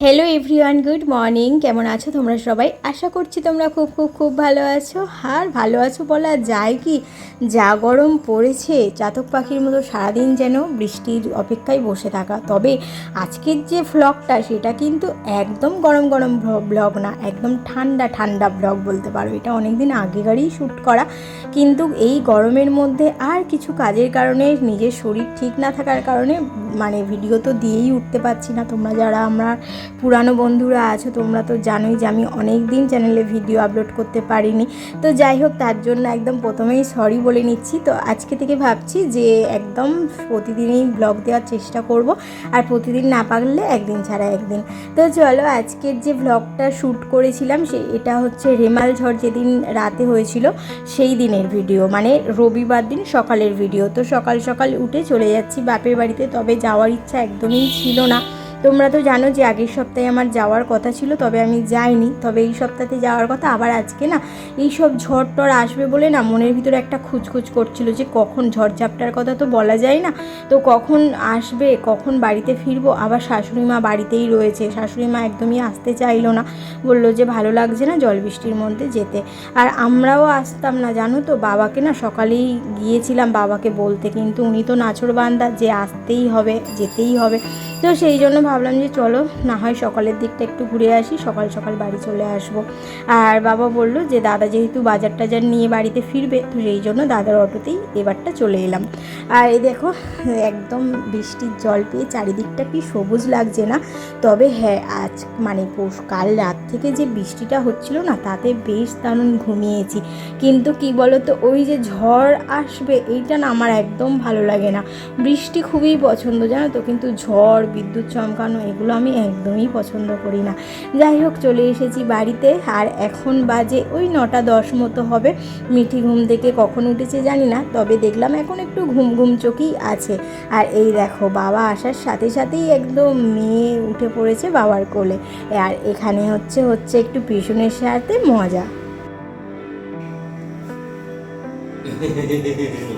Hello everyone good morning কেমন আছো তোমরা সবাই? আশা করছি তোমরা খুব খুব খুব ভালো আছো। আর ভালো আছো বলা যায় কি? যা গরম পড়েছে, চাতক পাখির মতো সারাদিন যেন বৃষ্টির অপেক্ষায় বসে থাকা। তবে আজকের যে ভ্লগটা সেটা কিন্তু একদম গরম গরম ব্লগ না, একদম ঠান্ডা ঠান্ডা ব্লগ বলতে পারো। এটা অনেক দিন আগেকারই শ্যুট করা। কিন্তু এই গরমের মধ্যে আর কিছু কাজের কারণে নিজের শরীর ঠিক না থাকার কারণে মানে ভিডিও তো দিয়েই উঠতে পারছি না। তোমরা যারা আমরা পুরানো বন্ধুরা আছো, তোমরা তো জানোই যে আমি অনেক দিন চ্যানেলে ভিডিও আপলোড করতে পারিনি। তো যাই হোক, তার জন্য একদম প্রথমেই সরি বলে নিচ্ছি। তো আজকে থেকে ভাবছি যে একদম প্রতিদিনই ব্লগ দেওয়ার চেষ্টা করব, আর প্রতিদিন না পারলে একদিন ছাড়া একদিন। তো চলো, আজকের যে ব্লগটা শ্যুট করেছিলাম, সে এটা হচ্ছে রেমাল ঝড় যেদিন রাতে হয়েছিল, সেই দিনের ভিডিও মানে রবিবার দিন সকালের ভিডিও তো সকাল সকাল উঠে চলে যাচ্ছি বাপের বাড়িতে, তবে যাওয়ার ইচ্ছা একদমই ছিল না। তোমরা তো জানো যে আগের সপ্তাহে আমার যাওয়ার কথা ছিল, তবে আমি যাইনি। তবে এই সপ্তাহে যাওয়ার কথা, আবার আজকে না, এই সব ঝড় টড় আসবে বলে না মনের ভিতরে একটা খুচখুচ করছিল যে কখন ঝড় ঝাপটার কথা তো বলা যায় না। তো কখন আসবে, কখন বাড়িতে ফিরবো? আবার শাশুড়ি মা বাড়িতেই রয়েছে। শাশুড়ি মা একদমই আসতে চাইলো না। বলল যে ভালো লাগছে না জল বৃষ্টির মধ্যে যেতে। আর আমরাও আসতাম না, জানো তো? বাবাকে না সকালেই গিয়েছিলাম বাবাকে বলতে, কিন্তু উনি তো নাছর বান্দা যে আসতেই হবে, যেতেই হবে। তো সেই জন্য ভাবলাম যে চলো, না হয় সকালের দিকটা একটু ঘুরে আসি, সকাল সকাল বাড়ি চলে আসব। আর বাবা বলল যে, দাদা যেহেতু বাজার টাজার নিয়ে বাড়িতে ফিরবে, তো সেই জন্য দাদার অটোতেই এবারটা চলে এলাম। আর এই দেখো, একদম বৃষ্টির জল পেয়ে চারিদিকটা কি সবুজ লাগছে না? তবে হ্যাঁ আজ মানে কাল রাত থেকে যে বৃষ্টিটা হচ্ছিল না, তাতে বেশ দারুণ ঘুমিয়েছি। কিন্তু কি বলো তো ওই যে ঝড় আসবে, এইটা না আমার একদম ভালো লাগে না। বৃষ্টি খুবই পছন্দ, জানো তো? কিন্তু ঝড় বিদ্যুৎ চমকানো এগুলো আমি একদমই পছন্দ করি না। যাই হোক, চলে এসেছি বাড়িতে। আর এখন বাজে ওই নটা দশ মতো হবে। মিঠি ঘুম থেকে কখন উঠেছে জানি না, তবে দেখলাম এখন একটু ঘুম ঘুম চোখেই আছে। আর এই দেখো, বাবা আসার সাথে সাথেই একদম মেয়ে উঠে পড়েছে বাবার কোলে। আর এখানে হচ্ছে হচ্ছে একটু পিছনের সাথে মজা।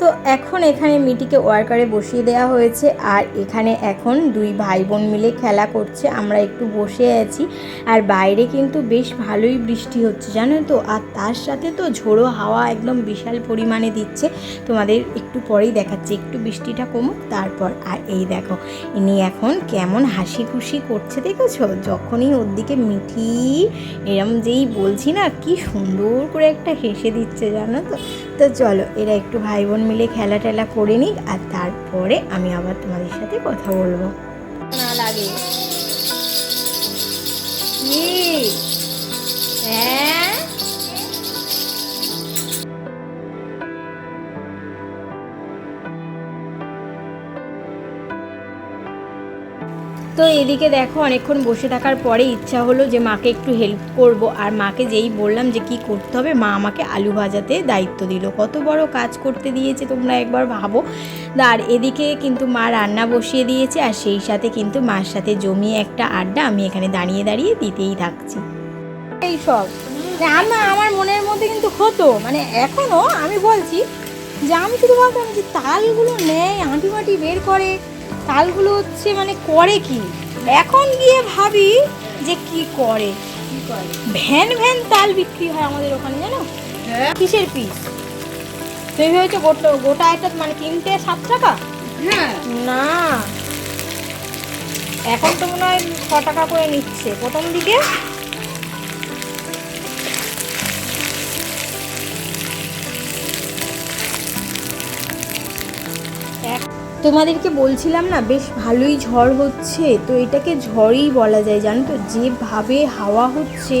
তো এখন এখানে মিটিকে ওয়ার্কারে বসিয়ে দেওয়া হয়েছে আর এখানে এখন দুই ভাই বোন মিলে খেলা করছে। আমরা একটু বসে আছি আর বাইরে কিন্তু বেশ ভালোই বৃষ্টি হচ্ছে, জানো তো? আর তার সাথে তো ঝোড়ো হাওয়া একদম বিশাল পরিমাণে দিচ্ছে। তোমাদের একটু পরেই দেখাচ্ছি, একটু বৃষ্টিটা কমুক, তারপর। আর এই দেখো, ইনি এখন কেমন হাসি খুশি করছে, দেখেছ? যখনই ওর দিকে মিঠি, এরম যেই বলছি না, কি সুন্দর করে একটা হেসে দিচ্ছে, জানো তো? তো চলো, এরা একটু ভাই বোন মিলে খেলা টেলা করে নিক আর তারপরে আমি আবার তোমাদের সাথে কথা বলব। না লাগে। এদিকে দেখো, অনেকক্ষণ বসে থাকার পরে ইচ্ছা হলো যে মাকে একটু হেল্প করব। আর মাকে যেই বললাম যে কি করতে হবে, মা আমাকে আলু ভাজাতে দায়িত্ব দিল। কত বড় কাজ করতে দিয়েছে তোমরা একবার ভাবো। আর এদিকে কিন্তু মা রান্না বসিয়ে দিয়েছে, আর সেই সাথে কিন্তু মার সাথে জমিয়ে একটা আড্ডা আমি এখানে দাঁড়িয়ে দাঁড়িয়ে দিতেই থাকছি। এই সব। আমার আমার মনের মধ্যে কিন্তু হতো। মানে এখনও আমি বলছি, যে আমি শুধু ভাবতাম যে তালগুলো নেয় আঁটি মাটি বের করে। তালগুলো হচ্ছে মানে করে কি? এখন গিয়ে ভাবি যে কি করে? ভ্যান ভ্যান তাল বিক্রি হয় আমাদের ওখানে জানো? কিসের পিস তুমি ভেবেছো গোটা গোটা একটা মানে কিনতে সাত টাকা হ্যাঁ। না। এখন তো মনে হয় ছ টাকা করে নিচ্ছে। প্রথম দিকে তোমাদেরকে বলছিলাম না বেশ ভালোই ঝড় হচ্ছে। তো এটাকে ঝড়ই বলা যায় জানো তো? যেভাবে হাওয়া হচ্ছে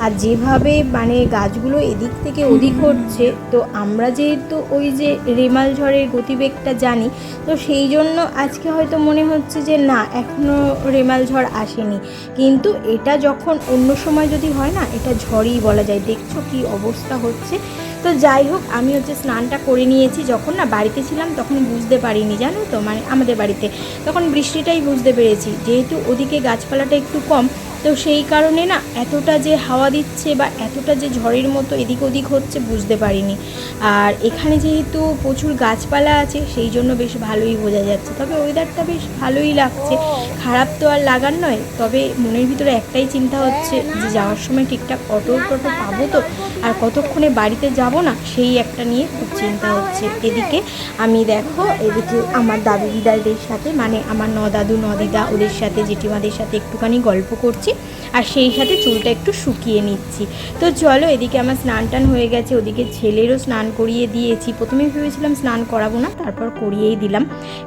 আর যেভাবে মানে গাছগুলো এদিক থেকে ওদিক হচ্ছে তো আমরা যেহেতু ওই যে রেমাল ঝড়ের গতিবেগটা জানি তো সেই জন্য আজকে হয়তো মনে হচ্ছে যে না এখনও রেমাল ঝড় আসেনি। কিন্তু এটা যখন অন্য সময় যদি হয় না এটা ঝড়ই বলা যায়। দেখছ কি অবস্থা হচ্ছে? তো যাই হোক, আমি হচ্ছে স্নানটা করে নিয়েছি। যখন না বাড়িতে ছিলাম তখন বুঝতে পারিনি, জানো তো? মানে আমাদের বাড়িতে। তখন বৃষ্টিটাই বুঝতে পেরেছি। যেহেতু ওদিকে গাছপালাটা একটু কম তো সেই কারণে না এতটা যে হাওয়া দিচ্ছে বা এতটা যে ঝড়ের মতো এদিক ওদিক হচ্ছে বুঝতে পারিনি। আর এখানে যেহেতু প্রচুর গাছপালা আছে, সেই জন্য বেশ ভালোই বোঝা যাচ্ছে। তবে ওয়েদারটা বেশ ভালোই লাগছে। খারাপ তো আর লাগার নয়, তবে মনের ভিতরে একটাই চিন্তা হচ্ছে যে যাওয়ার সময় ঠিকঠাক অটো টটো পাবো তো? আর কতক্ষণে বাড়িতে যাব না? সেই একটা নিয়ে খুব চিন্তা হচ্ছে। এদিকে আমি দেখো, এদিকে আমার দাদু দিদাদের সাথে মানে আমার ন দাদু ন দিদা ওদের সাথে, জেঠিমাদের সাথে একটুখানি গল্প করছি। আর সেই সাথে চুলটা একটু শুকিয়ে নিচ্ছি। তো চলো, এদিকে আমার স্নান টান হয়ে গেছে। ওদিকে ছেলেরও স্নান করিয়ে দিয়েছি। প্রথমে ভেবেছিলাম স্নান করাবো না, তারপর করিয়েই দিলাম।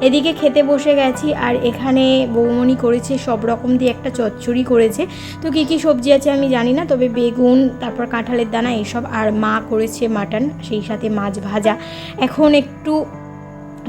এদিকে খেতে বসে গেছি, আর এখানে বৌমণি করেছে, সব রকম দিয়ে একটা চচ্চড়ি করেছে। তো কী কী সবজি আছে আমি জানি না, তবে বেগুন, তারপর কাঁঠালের দানা, এইসব। আর মা করেছে মাটন, সেই সাথে মাছ ভাজা। এখন একটু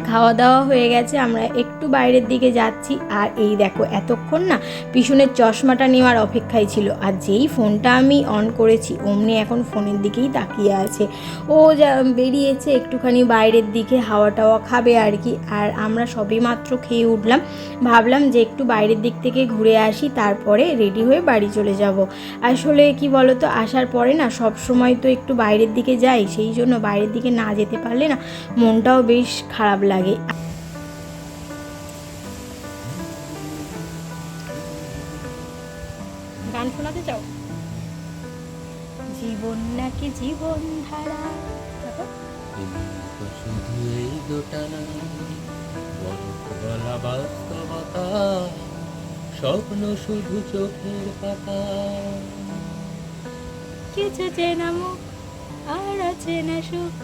খাওয়া দাওয়া হয়ে গেছে, আমরা একটু বাইরের দিকে যাচ্ছি। আর এই দেখো, এতক্ষণ না পিছনের চশমাটা নেওয়ার অপেক্ষায় ছিল। আর যেই ফোনটা আমি অন করেছি, অমনি এখন ফোনের দিকেই তাকিয়ে আছে। ও যা বেরিয়েছে একটুখানি বাইরের দিকে হাওয়া টাওয়া খাবে আর কি। আর আমরা সবে মাত্র খেয়ে উঠলাম। ভাবলাম যে একটু বাইরের দিক থেকে ঘুরে আসি, তারপরে রেডি হয়ে বাড়ি চলে যাব। আসলে কি বলতো, আসার পরে না সব সময় তো একটু বাইরের দিকে যাই, সেই জন্য বাইরের দিকে না যেতে পারলে না মনটাও বেশ খারাপ লাগে। নাকি জীবন ধারা? শুধু এই বাস্তবতা স্বপ্ন শুধু চোখের পাতা কিছু চেনা মুখ আর আছে না সুখ?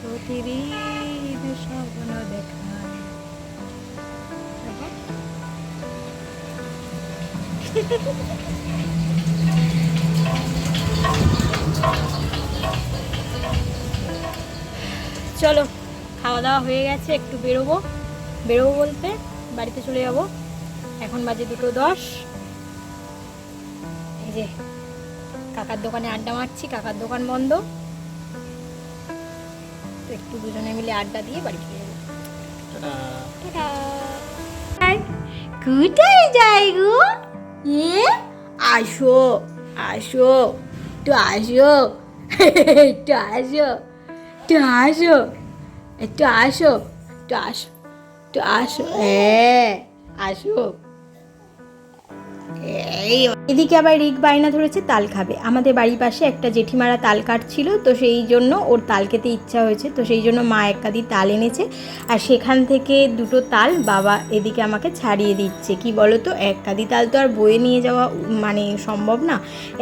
প্রতিদিন স্বপ্ন দেখা চলো খাওয়া দাওয়া হয়ে গেছে একটু বেরোবো। বেরোবো বলতে বাড়িতে চলে যাব। এখন বাজে দুটো দশ। এই যে কাকার দোকানে আড্ডা মারছি কাকার দোকান বন্ধ। তো একটু দুজনে মিলে আড্ডা দিয়ে বাড়ি চলে যাব। কোথায় যাই গো? আসো আসো। একটু আসো। একটু আসো। একটু আসো। একটু আসো। একটু আসো। একটু আসো। হ্যাঁ আসো। এই, এদিকে আবার রিক বায়না ধরেছে, তাল খাবে। আমাদের বাড়ির পাশে একটা জেঠিমারা তাল কাটছিল, তো সেই জন্য ওর তাল খেতে ইচ্ছা হয়েছে, তো সেই জন্য মা এক কাদি তাল এনেছে। আর সেখান থেকে দুটো তাল বাবা এদিকে আমাকে ছাড়িয়ে দিচ্ছে। কি বলো তো এক কাদি তাল তো আর বয়ে নিয়ে যাওয়া মানে সম্ভব না।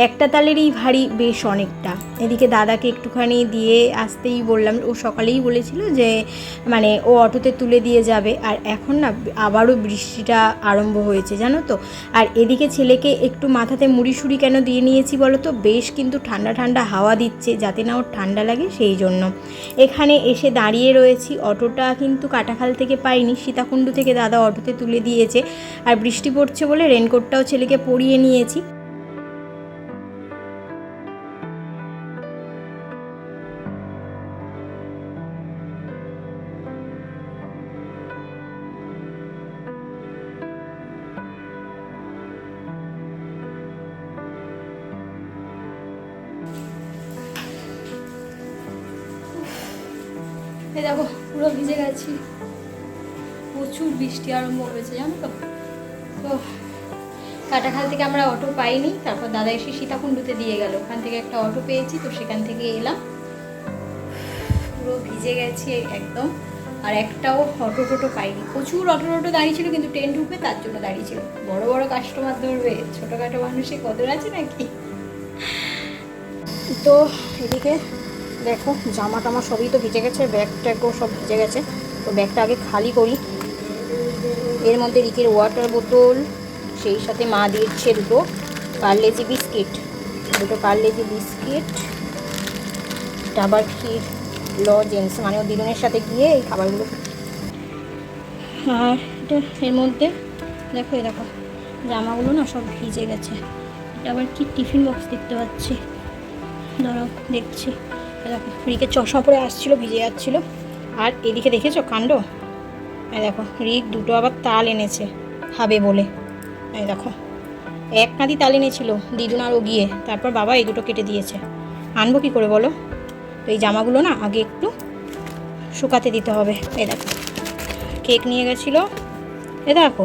একটা তালেরই ভারী বেশ অনেকটা। এদিকে দাদাকে একটুখানি দিয়ে আসতেই বললাম, ও সকালেই বলেছিল যে মানে ও অটোতে তুলে দিয়ে যাবে। আর এখন না, আবারও বৃষ্টিটা আরম্ভ হয়েছে, জানো তো? আর এদিকে ছেলেকে একটু মাথাতে মুড়ি সুড়ি কেন দিয়ে নিয়েছি বলো তো? বেশ কিন্তু ঠান্ডা ঠান্ডা হাওয়া দিচ্ছে, যাতে না ওর ঠান্ডা লাগে সেই জন্য। এখানে এসে দাঁড়িয়ে রয়েছি। অটোটা কিন্তু কাটাখাল থেকে পাইনি। সীতাকুণ্ডু থেকে দাদা অটোতে তুলে দিয়েছে। আর বৃষ্টি পড়ছে বলে রেনকোটটাও ছেলেকে পরিয়ে নিয়েছি। এই দেখো, পুরো ভিজে গেছি। প্রচুর বৃষ্টি আরম্ভ হয়েছে, জানো তো? তো কাটাখাল থেকে আমরা অটো পাইনি, তারপর দাদা এসে সীতাকুণ্ডুতে দিয়ে গেল। ওখান থেকে একটা অটো পেয়েছি, তো সেখান থেকে এলাম। পুরো ভিজে গেছি একদম, আর একটাও অটো টোটো পাইনি। প্রচুর অটো টোটো দাঁড়িয়ে ছিল, কিন্তু ট্রেন ঢুকবে তার জন্য দাঁড়িয়ে ছিল। বড় বড় কাস্টমার ধরবে, ছোটোখাটো মানুষে কদর আছে নাকি? তো, এদিকে দেখো, জামা টামা সবই তো ভিজে গেছে ব্যাগ ট্যাগও সব ভিজে গেছে। তো ব্যাগটা আগে খালি করি। এর মধ্যে রিকের ওয়াটার বোতল সেই সাথে মা দিচ্ছে দুটো পার্লেজি বিস্কিট। দুটো পার্লেজি বিস্কিট, ডাবার ক্ষীর লজেন্স মানে ও দিদুনের সাথে গিয়ে এই খাবারগুলো আর এটা এর মধ্যে, দেখো এই দেখো, জামাগুলো না সব ভিজে গেছে। এটা আবার কি টিফিন বক্স দেখতে পাচ্ছি। ধরো, দেখছি। দেখো, রিকের চশমা পরে আসছিল, ভিজে যাচ্ছিল। আর এদিকে দেখেছ কাণ্ড? এই দেখো, রিক দুটো আবার তাল এনেছে, খাবে বলে। এই দেখো, এক কাঁদি তাল এনেছিল দিদুন ও গিয়ে, তারপর বাবা এই দুটো কেটে দিয়েছে। আনব কি করে বলো? তো এই জামাগুলো না আগে একটু শুকাতে দিতে হবে। এই দেখো, কেক নিয়ে গেছিল। এ দেখো,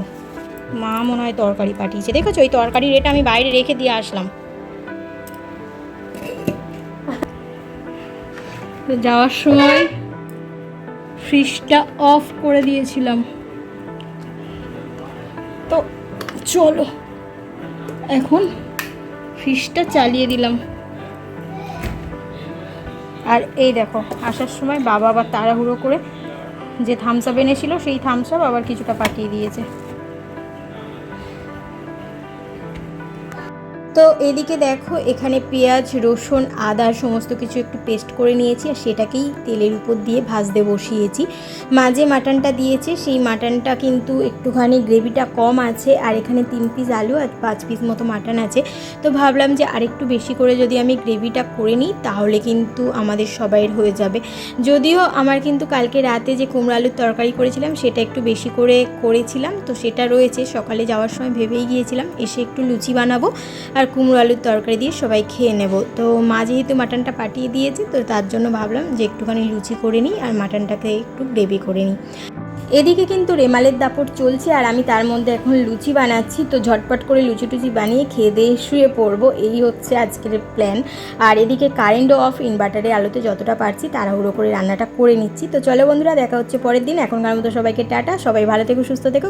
মা মনে হয় তরকারি পাঠিয়েছে। দেখেছ, ওই তরকারির এটা আমি বাইরে রেখে দিয়ে আসলাম। তো যাওয়ার সময় ফ্রিজটা অফ করে দিয়েছিলাম। তো চলো, এখন ফ্রিজটা চালিয়ে দিলাম। আর এই দেখো, আসার সময় বাবা আবার তাড়াহুড়ো করে যে থামস আপ এনেছিল, সেই থামস আপ আবার কিছুটা পাঠিয়ে দিয়েছে। তো এদিকে দেখো, এখানে পেঁয়াজ, রসুন, আদা সমস্ত কিছু একটু পেস্ট করে নিয়েছি আর সেটাকেই তেলের উপর দিয়ে ভাজতে বসিয়েছি। মাঝে মাটনটা দিয়েছে, সেই মাটনটা কিন্তু একটুখানি গ্রেভিটা কম আছে আর এখানে তিন পিস আলু আর পাঁচ পিস মতো মাটন আছে। তো ভাবলাম যে আরেকটু বেশি করে যদি আমি গ্রেভিটা করে নিই, তাহলে কিন্তু আমাদের সবাইয়ের হয়ে যাবে। যদিও আমার কিন্তু কালকে রাতে যে কুমড়ো আলুর তরকারি করেছিলাম, সেটা একটু বেশি করে করেছিলাম। তো সেটা রয়েছে, সকালে যাওয়ার সময় ভেবেই গিয়েছিলাম, এসে একটু লুচি বানাবো। আর কুমড়ো আলুর তরকারি দিয়ে সবাই খেয়ে নেব। তো মা যেহেতু মাটনটা পাঠিয়ে দিয়েছে, তো তার জন্য ভাবলাম যে একটুখানি লুচি করে নিই আর মাটনটাকে একটু গ্রেভি করে নিই। এদিকে কিন্তু রেমালের দাপট চলছে আর আমি তার মধ্যে এখন লুচি বানাচ্ছি। তো ঝটপট করে লুচি টুচি বানিয়ে খেয়ে দিয়ে শুয়ে পড়ব। এই হচ্ছে আজকের প্ল্যান। আর এদিকে কারেন্টও অফ ইনভার্টারে আলোতে যতটা পারছি তাড়াহুড়ো করে রান্নাটা করে নিচ্ছি। তো চলো বন্ধুরা, দেখা হচ্ছে পরের দিন। এখনকার মতো সবাইকে টাটা। সবাই ভালো থেকো, সুস্থ থেকো।